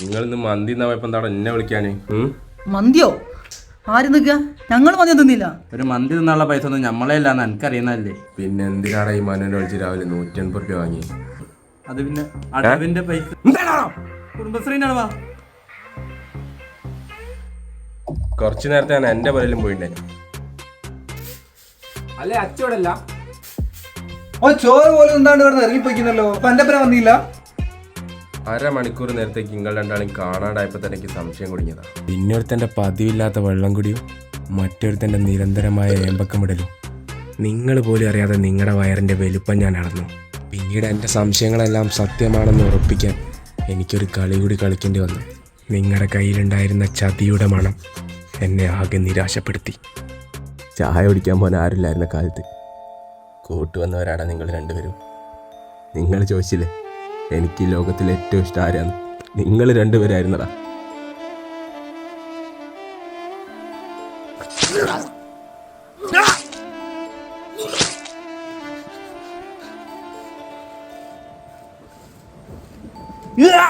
നിങ്ങൾ ഇന്ന് മന്തി എന്നാ പോയപ്പോ എന്താ എന്നെ വിളിക്കാന്? മന്തിയോ? ആര് നിൽക്കുക ഞങ്ങൾ മന്തി തിന്നില്ല. ഒരു മന്തി തിന്നാനുള്ള പൈസ ഒന്നും ഞമ്മളെ ഇല്ലാന്ന് എനിക്കറിയുന്നല്ലേ പിന്നെ എന്തിനാടാ ഈ മനുവിനെ വിളിച്ച് രാവിലെ നൂറ്റി അൻപത് രൂപ വാങ്ങി അത് പിന്നെ അടവിന്റെ പൈസ കുടുംബശ്രീ അടവാ കുറച്ചു നേരത്തെ ഞാൻ എന്റെ പുരയിലും പോയിട്ടുണ്ടായിരുന്നു അല്ലേ അച്ചോടല്ല ഓ ചോറ് പോലും എന്താണ്ട് ഇവിടെ ഇറങ്ങിപ്പോയിക്കുന്നല്ലോ. അപ്പൊ എന്റെ പേരെ വന്നില്ല. അരമണിക്കൂർ നേരത്തേക്ക് നിങ്ങൾ രണ്ടാളും കാണാണ്ടായപ്പോ തന്നെ എനിക്ക് സംശയം കുടുങ്ങിയതാ. പിന്നൊരുത്തന്റെ പതിവില്ലാത്ത വെള്ളം കുടിയും മറ്റൊരുത്തന്റെ നിരന്തരമായ ഏമ്പക്കം വിടലും. നിങ്ങൾ പോലും അറിയാതെ നിങ്ങളുടെ വയറിന്റെ വലുപ്പം ഞാൻ അളന്നു. പിന്നീട് എന്റെ സംശയങ്ങളെല്ലാം സത്യമാണെന്ന് ഉറപ്പിക്കാൻ എനിക്കൊരു കളി കൂടി കളിക്കേണ്ടി വന്നു. നിങ്ങളുടെ കയ്യിലുണ്ടായിരുന്ന ചതിയുടെ മണം എന്നെ ആകെ നിരാശപ്പെടുത്തി. ചായ കുടിക്കാൻ പോകാൻ ആരുമില്ലായിരുന്ന കാലത്ത്. കൂട്ടുവന്നവരാണ് നിങ്ങൾ രണ്ടുപേരും. നിങ്ങൾ ചോദിച്ചില്ലേ? എനിക്ക് ഈ ലോകത്തിൽ ഏറ്റവും ഇഷ്ടം ആരാന്ന് നിങ്ങൾ രണ്ടുപേരായിരുന്നടാ ഇയ്യാ!